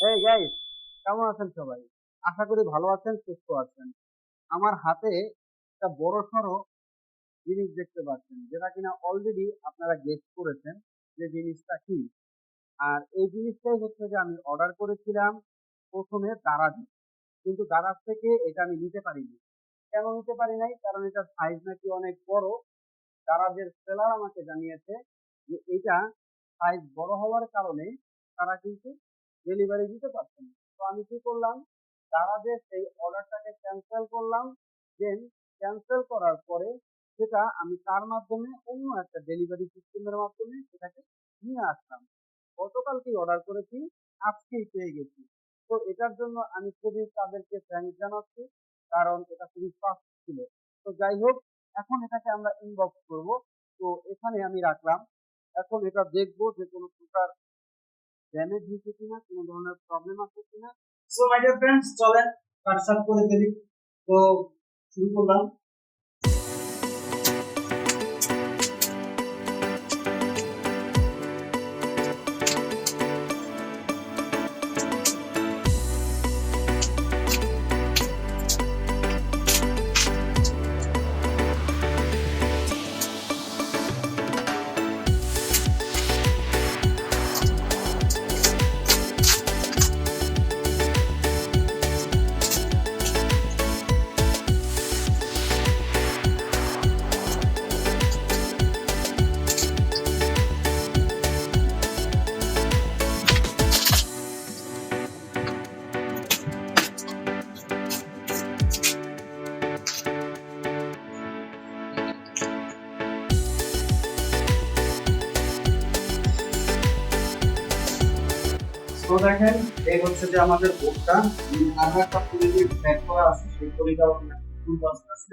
এই গাইস কেমন আছেন সবাই? আশা করি ভালো আছেন, সুস্থ আছেন। আমার হাতে একটা বড় সড়ো জিনিস দেখতে পাচ্ছেন, যেটা কিনা অলরেডি আপনারা গেস করেছেন যে জিনিসটা কি। আর এই জিনিসটাই হচ্ছে যে আমি অর্ডার করেছিলাম প্রথমে দারাজ। কিন্তু দারাজ থেকে এটা আমি নিতে পারিনি। কেন নিতে পারি নাই? কারণ এটার সাইজ নাকি অনেক বড়। দারাজের সেলার আমাকে জানিয়েছে যে এটা সাইজ বড় হওয়ার কারণে তারা কিন্তু ডেলিভারি দিতে পারছে না। তো আমি কি করলাম? দারাজের সেই অর্ডারটাকে ক্যান্সেল করলাম দেন ক্যান্সেল করার পরে সেটা আমি তার মাধ্যমে অন্য একটা ডেলিভারি সিস্টেমের মাধ্যমে সেটাকে নিয়ে আসলাম। গতকালকেই অর্ডার করেছি, আজকেই পেয়ে গেছি। তো এটার জন্য আমি খুবই তাদেরকে থ্যাংক জানাচ্ছি, কারণ এটা খুবই ফাস্ট ছিল। তো যাই হোক, এখন এটাকে আমরা ইনবক্স করব। তো এখানে আমি রাখলাম। এখন এটা দেখব যে কোনো প্রকার ড্যামেজ হয়েছে কিনা, কোনো ধরনের প্রবলেম আছে কিনা? সো মাই ডিয়ার ফ্রেন্ডস চলেন হোয়াটসঅ্যাপ করে ফেলি। তো, শুরু করলাম। তো দেখেন, এই হচ্ছে যে আমাদের বোর্ডটা আরও একটা পুরি ব্যাক করা আছে, সেই পুরিটাও ফুল আছে আছে?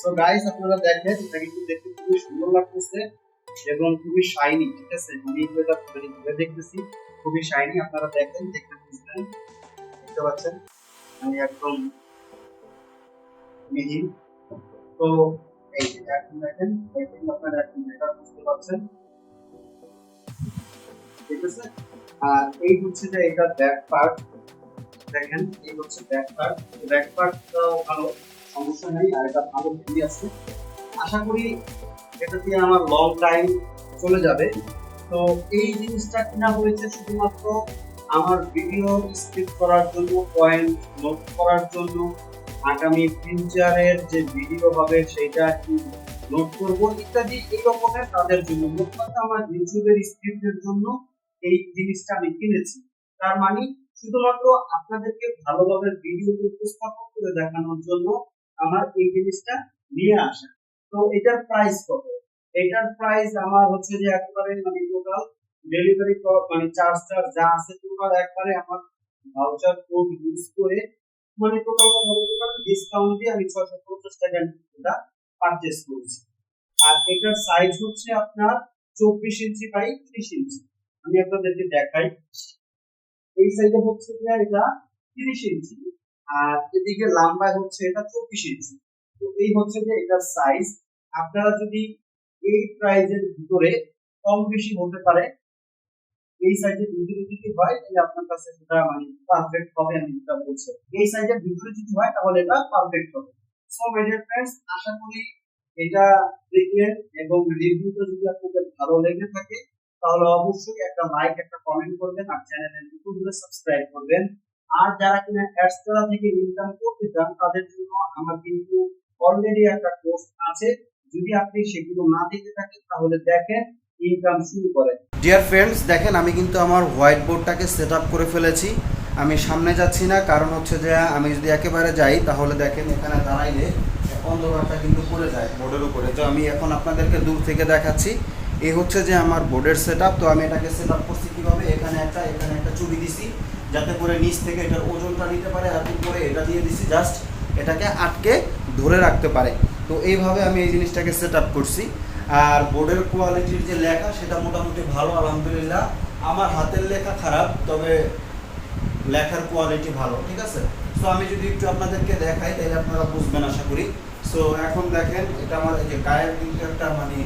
সো গাইস আপনারা দেখেন, এটা কিন্তু দেখতে খুবই সুন্দর লাগতেছে এবং খুবই শাইনি ঠিক আছে? আমি এটা মানে ঘুরে দেখতেছি, খুবই শাইনি আপনারা দেখেন, দেখতে বুঝবেন দেখতে পাচ্ছেন? আমি একদম মিহি। তো, এই যে এখন দেখেন এখন আপনারা এখন বুঝতে পারছেন। ঠিক আছে? আর এই হচ্ছে যে এটা ব্যাক পার্ট দেখেন, এই হচ্ছে ব্যাক পার্ট ব্যাক ভালো, সমস্যা আর এটা ভালো আছে। আশা করি এটা দিয়ে আমার লং টাইম চলে যাবে। তো এই জিনিসটা কিনা হয়েছে শুধুমাত্র আমার ভিডিও স্ক্রিপ্ট করার জন্য পয়েন্ট নোট করার জন্য আগামী ফিউচারের যে ভিডিও হবে, সেটা নোট করব, ইত্যাদি এই রকমের তাদের জন্য। মোট আমার ইউটিউবের স্ক্রিপ্টের জন্য এই জিনিসটা আমি কিনেছি। তার মানে শুধুমাত্র আপনাদেরকে ভালোভাবে ভিডিও উপস্থাপন করে দেখানোর জন্য আমার এই জিনিসটা নিয়ে আসা। তো এটার প্রাইস কত? এটার প্রাইস আমার হচ্ছে যে একবারে মানে টোটাল ডেলিভারি মানে চার্জ টার্জ যা আছে টোটাল একবারে আমার ভাউচার কোড ইউজ করে মানে টোটাল ডিসকাউন্ট আমি ছয়শো পঞ্চাশ টাকা এটা পারচেস করেছি। আর এটার সাইজ হচ্ছে আপনার চব্বিশ ইঞ্চি বাই ত্রিশ ইঞ্চি আমি আপনাদেরকে দেখাই। এই সাইডে হচ্ছে এটা তিরিশ ইঞ্চি আর এদিকে লম্বায় হচ্ছে এটা চব্বিশ ইঞ্চি তো এই হচ্ছে যে এটার সাইজ আপনারা যদি এই প্রাইজের ভিতরে কম বেশি হতে পারে এই সাইজের ভিতরে যদি হয়, তাহলে আপনার কাছে সেটা মানে পারফেক্ট হবে আমি যেটা বলছি। এই সাইজের ভিতরে যদি হয়, তাহলে এটা পারফেক্ট হবে। সো মাই ডিয়ার ফ্রেন্ডস আশা করি এটা দেখলেন এবং রিভিউটা যদি আপনাদের ভালো লেগে থাকে, তাহলে অবশ্যই একটা লাইক একটা কমেন্ট করবেন আর নতুন হলে সাবস্ক্রাইব করবেন। আর যারা কিনা অ্যাডস করা থেকে ইনকাম করতে চান, তাদের জন্য আমার কিন্তু অলরেডি একটা কোর্স আছে। যদি আপনি সেগুলো না দেখে থাকেন, তাহলে দেখেন ইনকাম শুরু করেন ডিয়ার ফ্রেন্ডস দেখেন, আমি কিন্তু আমার হোয়াইট বোর্ডটাকে সেট আপ করে ফেলেছি। আমি সামনে যাচ্ছি না, কারণ হচ্ছে যে আমি যদি একেবারে যাই, তাহলে দেখেন এখানে দাঁড়াইলে অন্ধকারটা কিন্তু পড়ে যায়, বোর্ডের উপরে। তো আমি এখন আপনাদেরকে দূর থেকে দেখাচ্ছি। এই হচ্ছে যে আমার বোর্ডের সেট তো আমি এটাকে সেট আপ করছি কীভাবে? এখানে একটা এখানে একটা ছবি দিছি, যাতে করে নিচ থেকে এটার ওজনটা নিতে পারে, আর উপরে এটা দিয়ে দিছি জাস্ট এটাকে আটকে ধরে রাখতে পারে। তো এইভাবে আমি এই জিনিসটাকে সেট আপ করছি। আর বোর্ডের কোয়ালিটির যে লেখা, সেটা মোটামুটি ভালো, আলহামদুলিল্লাহ। আমার হাতের লেখা খারাপ, তবে লেখার কোয়ালিটি ভালো, ঠিক আছে? সো আমি যদি একটু আপনাদেরকে দেখাই, তাহলে আপনারা বুঝবেন, আশা করি। সো এখন দেখেন, এটা আমার এই যে গায়ের কিন্তু একটা মানে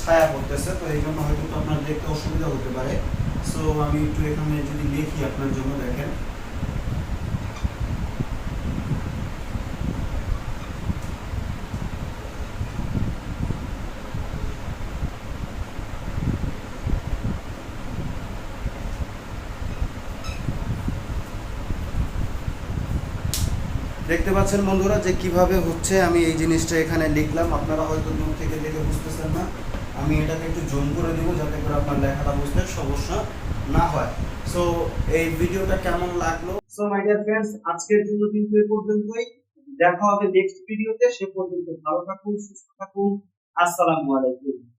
ছায়া পড়তেছে, তো এই জন্য হয়তো আপনার দেখতে অসুবিধা হতে পারে। সো আমি একটু এখানে যদি লিখি আপনার জন্য, দেখেন। দেখতে পাচ্ছেন বন্ধুরা যে কীভাবে হচ্ছে আমি এই জিনিসটা এখানে লিখলাম। আপনারা হয়তো দূর থেকে দেখে বুঝতেছেন না। আমি এটাকে একটু জুম করে দিব যাতে করে আপনার লেখাটা বুঝতে সমস্যা না হয়। সো এই ভিডিওটা কেমন লাগল? সো মাই ডিয়ার ফ্রেন্ডস আজকের জন্য কিন্তু এই পর্যন্তই। দেখা হবে নেক্সট ভিডিওতে সে পর্যন্ত ভালো থাকুন, সুস্থ থাকুন। আসসালামু আলাইকুম।